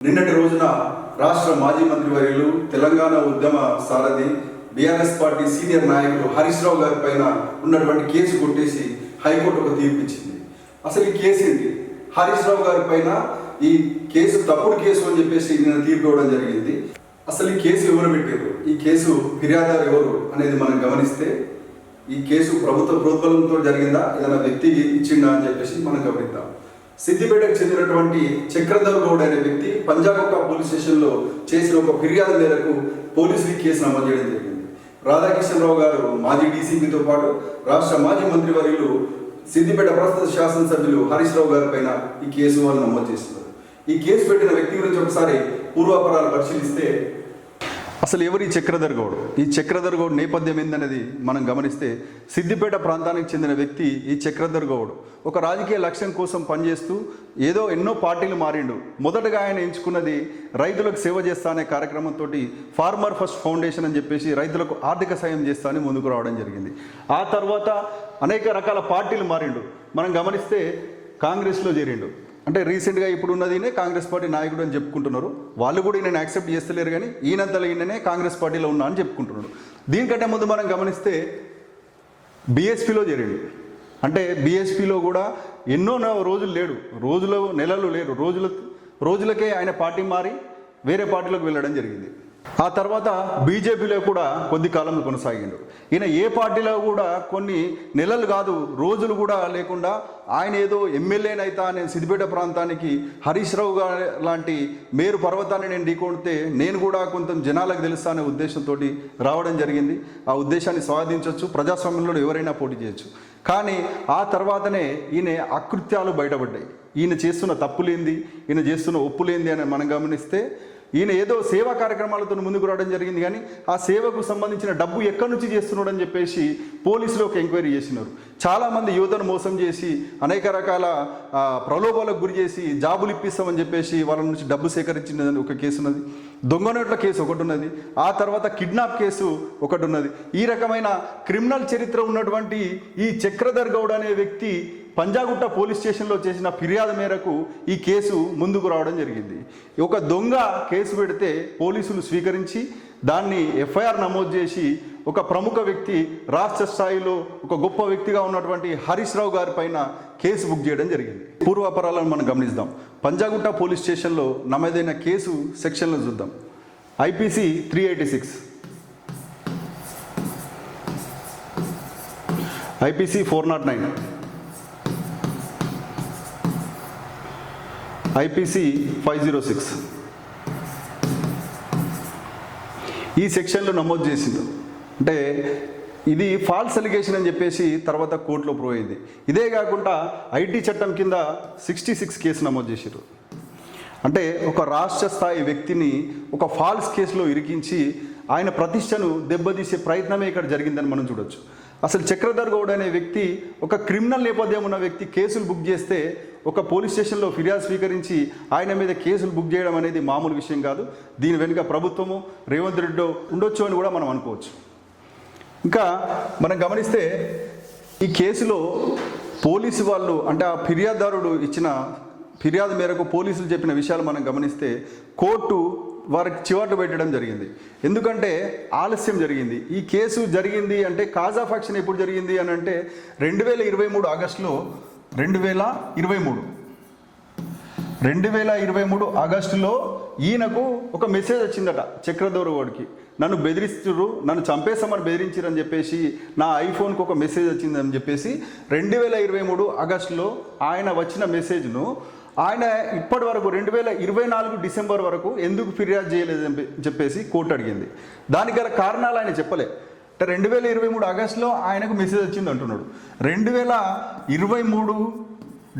నిన్నటి రోజున రాష్ట్ర మాజీ మంత్రివర్యులు తెలంగాణ ఉద్యమ సారథి బీఆర్ఎస్ పార్టీ సీనియర్ నాయకులు హరీష్ రావు గారి పైన ఉన్నటువంటి కేసు కొట్టేసి హైకోర్టు ఒక తీర్పు ఇచ్చింది అసలు ఈ కేసు ఏంటి? హరీష్ రావు గారి పైన ఈ కేసు తప్పుడు కేసు అని చెప్పేసి నిన్న తీర్పు ఇవ్వడం జరిగింది. అసలు ఈ కేసు ఎవరు పెట్టారు? ఈ కేసు ఫిర్యాదారు ఎవరు అనేది మనం గమనిస్తే ఈ కేసు ప్రభుత్వ ప్రోద్బలంతో జరిగిందా? ఏదైనా వ్యక్తి ఇచ్చిందా అని చెప్పేసి మనం గమనిద్దాం. సిద్దిపేటకు చెందినటువంటి చక్రధర్ గౌడ్ అనే వ్యక్తి పంజాబొక్క పోలీస్ స్టేషన్లో చేసిన ఒక ఫిర్యాదు మేరకు పోలీసులు ఈ కేసు నమోదు చేయడం జరిగింది. రాధాకిషన్రావు గారు మాజీ డీసీపీతో పాటు రాష్ట్ర మాజీ మంత్రివర్యులు సిద్దిపేట ప్రస్తుత శాసనసభ్యులు హరీష్ రావు గారి పైన ఈ కేసు వాళ్ళు నమోదు చేస్తున్నారు. ఈ కేసు పెట్టిన వ్యక్తి గురించి ఒకసారి పూర్వాపరాలు పరిశీలిస్తే అసలు ఎవరు ఈ చక్రధర్ గౌడ్ ఈ చక్రధర్ గౌడ్ నేపథ్యం ఏందనేది మనం గమనిస్తే సిద్దిపేట ప్రాంతానికి చెందిన వ్యక్తి ఈ చక్రధర్ గౌడ్ ఒక రాజకీయ లక్ష్యం కోసం పనిచేస్తూ ఏదో ఎన్నో పార్టీలు మారిండు. మొదటగా ఆయన ఎంచుకున్నది రైతులకు సేవ చేస్తా అనే కార్యక్రమంతో ఫార్మర్ ఫస్ట్ ఫౌండేషన్ అని చెప్పేసి రైతులకు ఆర్థిక సాయం చేస్తా అని ముందుకు రావడం జరిగింది. ఆ తర్వాత అనేక రకాల పార్టీలు మారిండు. మనం గమనిస్తే కాంగ్రెస్లో చేరిండు. అంటే రీసెంట్గా ఇప్పుడు ఉన్నదినే కాంగ్రెస్ పార్టీ నాయకుడు అని చెప్పుకుంటున్నారు. వాళ్ళు కూడా ఈయన యాక్సెప్ట్ చేస్తలేరు కానీ ఈయనంతలో ఈయననే కాంగ్రెస్ పార్టీలో ఉన్నా అని చెప్పుకుంటున్నాడు దీనికంటే ముందు మనం గమనిస్తే బీఎస్పీలో జరిగింది అంటే బీఎస్పీలో కూడా ఎన్నో రోజులు లేడు. రోజులు నెలలు లేరు రోజుల రోజులకే ఆయన పార్టీ మారి వేరే పార్టీలోకి వెళ్ళడం జరిగింది. ఆ తర్వాత బీజేపీలో కూడా కొద్ది కాలం కొనసాగిండు. ఈయన ఏ పార్టీలో కూడా కొన్ని నెలలు కాదు రోజులు కూడా లేకుండా ఆయన ఏదో ఎమ్మెల్యేనైతా నేను సిద్దిపేట ప్రాంతానికి హరీష్ రావు గారు లాంటి మేరు పర్వతాన్ని నేను ఢీకొడితే నేను కూడా కొంత జనాలకు తెలుస్తా అనే ఉద్దేశంతో రావడం జరిగింది. ఆ ఉద్దేశాన్ని స్వాధించవచ్చు ప్రజాస్వామ్యంలో ఎవరైనా పోటీ చేయొచ్చు. కానీ ఆ తర్వాతనే ఈయన అకృత్యాలు బయటపడ్డాయి. ఈయన చేస్తున్న తప్పులేంది ఈయన చేస్తున్న ఒప్పులేంది అని మనం గమనిస్తే ఈయన ఏదో సేవా కార్యక్రమాలతో ముందుకు రావడం జరిగింది కానీ ఆ సేవకు సంబంధించిన డబ్బు ఎక్కడి నుంచి చేస్తున్నాడని చెప్పేసి పోలీసులు ఒక ఎంక్వైరీ చేసినారు. చాలామంది యువతను మోసం చేసి అనేక రకాల ప్రలోభాలకు గురి చేసి జాబులు ఇప్పిస్తామని చెప్పేసి వాళ్ళ నుంచి డబ్బు సేకరించినదని ఒక కేసు ఉన్నది. దొంగ నోట్ల కేసు ఒకటి ఉన్నది. ఆ తర్వాత కిడ్నాప్ కేసు ఒకటి ఉన్నది. ఈ రకమైన క్రిమినల్ చరిత్ర ఉన్నటువంటి ఈ చక్రధర్ గౌడ్ అనే వ్యక్తి పంజాగుట్ట పోలీస్ స్టేషన్లో చేసిన ఫిర్యాదు మేరకు ఈ కేసు ముందుకు రావడం జరిగింది. ఒక దొంగ కేసు పెడితే పోలీసులు స్వీకరించి దాన్ని ఎఫ్ఐఆర్ నమోదు చేసి ఒక ప్రముఖ వ్యక్తి రాష్ట్ర స్థాయిలో ఒక గొప్ప వ్యక్తిగా ఉన్నటువంటి హరీష్ రావు గారి పైన కేసు బుక్ చేయడం జరిగింది. పూర్వాపరాలను మనం గమనిద్దాం. పంజాగుట్ట పోలీస్ స్టేషన్లో నమోదైన కేసు సెక్షన్లో చూద్దాం. IPC three eighty six. IPC four not nine. IPC five zero six. ఈ సెక్షన్లో నమోదు చేసింది అంటే ఇది ఫాల్స్ అలిగేషన్ అని చెప్పేసి తర్వాత కోర్టులో ప్రూవ్ అయింది. ఇదే కాకుండా ఐటీ చట్టం కింద సిక్స్టీ సిక్స్ కేసు నమోదు చేశారు అంటే ఒక రాష్ట్ర స్థాయి వ్యక్తిని ఒక ఫాల్స్ కేసులో ఇరికించి ఆయన ప్రతిష్టను దెబ్బతీసే ప్రయత్నమే ఇక్కడ జరిగిందని మనం చూడొచ్చు. అసలు చక్రధర్ గౌడ్ అనే వ్యక్తి ఒక క్రిమినల్ నేపథ్యం ఉన్న వ్యక్తి కేసులు బుక్ చేస్తే ఒక పోలీస్ స్టేషన్లో ఫిర్యాదు స్వీకరించి ఆయన మీద కేసులు బుక్ చేయడం అనేది మామూలు విషయం కాదు. దీని వెనుక ప్రభుత్వము రేవంత్ రెడ్డి ఉండొచ్చు అని కూడా మనం అనుకోవచ్చు. ఇంకా మనం గమనిస్తే ఈ కేసులో పోలీసు వాళ్ళు అంటే ఆ ఫిర్యాదుదారుడు ఇచ్చిన ఫిర్యాదు మేరకు పోలీసులు చెప్పిన విషయాలు మనం గమనిస్తే కోర్టు వారికి చివాట్లు పెట్టడం జరిగింది. ఎందుకంటే ఆలస్యం జరిగింది. ఈ కేసు జరిగింది అంటే కాజ్ ఆఫ్ యాక్షన్ ఎప్పుడు జరిగింది అని అంటే రెండు వేల ఇరవై మూడు ఆగస్టులో రెండు వేల ఇరవై మూడు. రెండు వేల ఇరవై మూడు ఆగస్టులో ఈయనకు ఒక మెసేజ్ వచ్చిందట చక్రధోరవాడికి నన్ను బెదిరిస్తురు నన్ను చంపేస్తామని బెదిరించారని చెప్పేసి నా ఐఫోన్కి ఒక మెసేజ్ వచ్చిందని చెప్పేసి రెండు వేల ఇరవై మూడు ఆగస్టులో ఆయన వచ్చిన మెసేజ్ను ఆయన ఇప్పటి వరకు రెండు వేల ఇరవై నాలుగు డిసెంబర్ వరకు ఎందుకు ఫిర్యాదు చేయలేదని చెప్పేసి కోర్టు అడిగింది. దానికి గల కారణాలు ఆయన చెప్పలే. అంటే రెండు వేల ఇరవై మూడు ఆగస్టులో ఆయనకు మెసేజ్ వచ్చింది అంటున్నాడు. రెండు వేల ఇరవై మూడు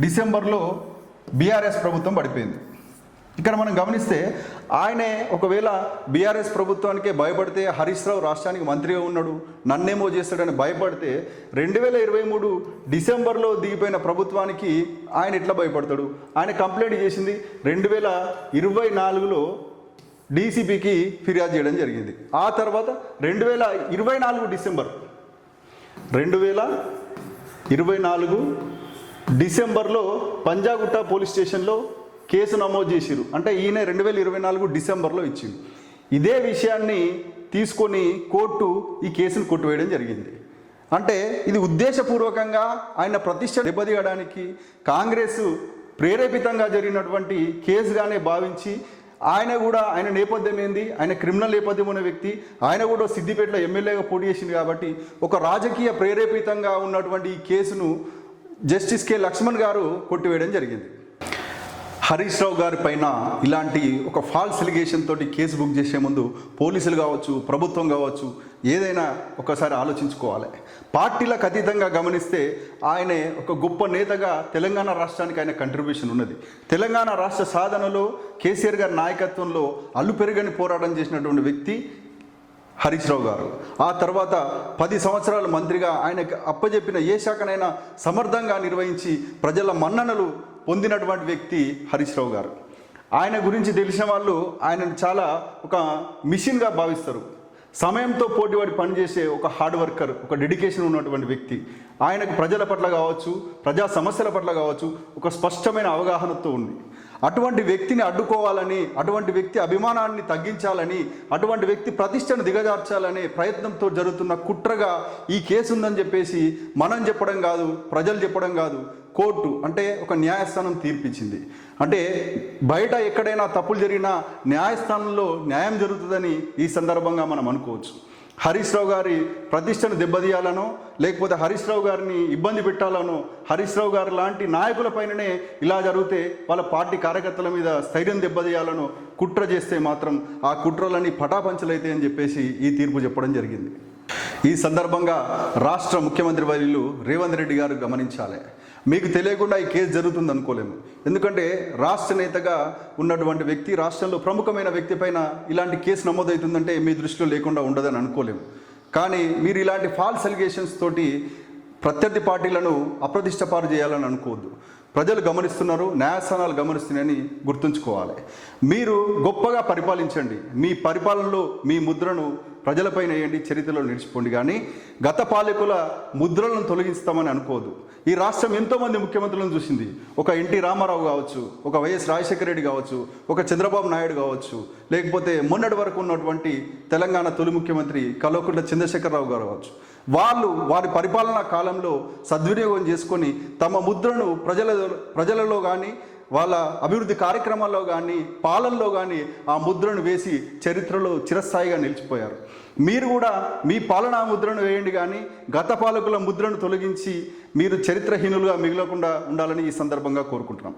డిసెంబర్లో బీఆర్ఎస్ ప్రభుత్వం పడిపోయింది. ఇక్కడ మనం గమనిస్తే ఆయనే ఒకవేళ బీఆర్ఎస్ ప్రభుత్వానికే భయపడితే హరీష్ రావు రాష్ట్రానికి మంత్రిగా ఉన్నాడు నన్నేమో చేస్తాడని భయపడితే రెండు వేల ఇరవై మూడు డిసెంబర్లో దిగిపోయిన ప్రభుత్వానికి ఆయన ఎట్లా భయపడతాడు? ఆయన కంప్లైంట్ చేసింది రెండు వేల ఇరవై నాలుగులో డీసీపీకి ఫిర్యాదు చేయడం జరిగింది. ఆ తర్వాత రెండు వేల ఇరవై నాలుగు డిసెంబర్ రెండు వేల ఇరవై నాలుగు డిసెంబర్లో పంజాగుట్ట పోలీస్ స్టేషన్లో కేసు నమోదు చేసిరు అంటే ఈయన రెండు వేల ఇరవై నాలుగు డిసెంబర్లో ఇచ్చింది ఇదే విషయాన్ని తీసుకొని కోర్టు ఈ కేసును కొట్టివేయడం జరిగింది. అంటే ఇది ఉద్దేశపూర్వకంగా ఆయన ప్రతిష్ట దెబ్బతీయడానికి కాంగ్రెస్ ప్రేరేపితంగా జరిగినటువంటి కేసుగానే భావించి ఆయన కూడా ఆయన నేపథ్యం ఏంది? ఆయన క్రిమినల్ నేపథ్యం ఉన్న వ్యక్తి. ఆయన కూడా సిద్దిపేటలో ఎమ్మెల్యేగా పోటీ చేసింది కాబట్టి ఒక రాజకీయ ప్రేరేపితంగా ఉన్నటువంటి ఈ కేసును జస్టిస్ కె లక్ష్మణ్ గారు కొట్టివేయడం జరిగింది. హరీష్ రావు గారి పైన ఇలాంటి ఒక ఫాల్స్ ఎలిగేషన్ తోటి కేసు బుక్ చేసే ముందు పోలీసులు కావచ్చు ప్రభుత్వం కావచ్చు ఏదైనా ఒకసారి ఆలోచించుకోవాలి. పార్టీలకు అతీతంగా గమనిస్తే ఆయనే ఒక గొప్ప నేతగా తెలంగాణ రాష్ట్రానికి ఆయన కంట్రిబ్యూషన్ ఉన్నది. తెలంగాణ రాష్ట్ర సాధనలో కేసీఆర్ గారి నాయకత్వంలో అల్లు పెరుగని పోరాటం చేసినటువంటి వ్యక్తి హరీష్ రావు గారు. ఆ తర్వాత పది సంవత్సరాల మంత్రిగా ఆయనకు అప్పజెప్పిన ఏ శాఖనైనా సమర్థంగా నిర్వహించి ప్రజల మన్ననలు పొందినటువంటి వ్యక్తి హరీష్ రావు గారు. ఆయన గురించి తెలిసిన వాళ్ళు ఆయనను చాలా ఒక మిషన్గా భావిస్తారు. సమయంతో పోటీపడి పనిచేసే ఒక హార్డ్ వర్కర్ ఒక డెడికేషన్ ఉన్నటువంటి వ్యక్తి. ఆయనకు ప్రజల పట్ల కావచ్చు ప్రజా సమస్యల పట్ల కావచ్చు ఒక స్పష్టమైన అవగాహనతో ఉంది. అటువంటి వ్యక్తిని అడ్డుకోవాలని అటువంటి వ్యక్తి అభిమానాన్ని తగ్గించాలని అటువంటి వ్యక్తి ప్రతిష్టను దిగజార్చాలనే ప్రయత్నంతో జరుగుతున్న కుట్రగా ఈ కేసు ఉందని చెప్పేసి మనం చెప్పడం కాదు ప్రజలు చెప్పడం కాదు కోర్టు అంటే ఒక న్యాయస్థానం తీర్పిచ్చింది. అంటే బయట ఎక్కడైనా తప్పులు జరిగినా న్యాయస్థానంలో న్యాయం జరుగుతుందని ఈ సందర్భంగా మనం అనుకోవచ్చు. హరీష్ రావు గారి ప్రతిష్టను దెబ్బతీయాలనో లేకపోతే హరీష్ రావు గారిని ఇబ్బంది పెట్టాలనో హరీష్ రావు గారు లాంటి నాయకులపైననే ఇలా జరిగితే వాళ్ళ పార్టీ కార్యకర్తల మీద స్థైర్యం దెబ్బతీయాలనో కుట్ర చేస్తే మాత్రం ఆ కుట్రలన్నీ పటాపంచలైతే అని చెప్పేసి ఈ తీర్పు చెప్పడం జరిగింది. ఈ సందర్భంగా రాష్ట్ర ముఖ్యమంత్రి వర్యులు రేవంత్ రెడ్డి గారు గమనించాలి. మీకు తెలియకుండా ఈ కేసు జరుగుతుంది అనుకోలేము. ఎందుకంటే రాష్ట్ర నేతగా ఉన్నటువంటి వ్యక్తి రాష్ట్రంలో ప్రముఖమైన వ్యక్తి పైన ఇలాంటి కేసు నమోదవుతుందంటే మీ దృష్టిలో లేకుండా ఉండదని అనుకోలేము. కానీ మీరు ఇలాంటి ఫాల్స్ అలిగేషన్స్ తోటి ప్రత్యర్థి పార్టీలను అప్రతిష్టపారు చేయాలని అనుకోవద్దు. ప్రజలు గమనిస్తున్నారు న్యాయస్థానాలు గమనిస్తున్నాయని గుర్తుంచుకోవాలి. మీరు గొప్పగా పరిపాలించండి. మీ పరిపాలనలో మీ ముద్రను ప్రజలపైన వేయండి చరిత్రలో నిలిచిపోండి. కానీ గత పాలకుల ముద్రలను తొలగిస్తామని అనుకోదు ఈ రాష్ట్రం ఎంతోమంది ముఖ్యమంత్రులను చూసింది. ఒక ఎన్టీ రామారావు కావచ్చు ఒక వైఎస్ రాజశేఖర రెడ్డి కావచ్చు ఒక చంద్రబాబు నాయుడు కావచ్చు లేకపోతే మొన్నటి వరకు ఉన్నటువంటి తెలంగాణ తొలి ముఖ్యమంత్రి కల్వకుంట్ల చంద్రశేఖరరావు గారు కావచ్చు. వాళ్ళు వారి పరిపాలనా కాలంలో సద్వినియోగం చేసుకొని తమ ముద్రను ప్రజల ప్రజలలో కానీ వాళ్ళ అభివృద్ధి కార్యక్రమాల్లో కానీ పాలనలో కానీ ఆ ముద్రను వేసి చరిత్రలో చిరస్థాయిగా నిలిచిపోయారు. మీరు కూడా మీ పాలనా ముద్రను వేయండి కానీ గత పాలకుల ముద్రను తొలగించి మీరు చరిత్రహీనులుగా మిగలకుండా ఉండాలని ఈ సందర్భంగా కోరుకుంటున్నాం.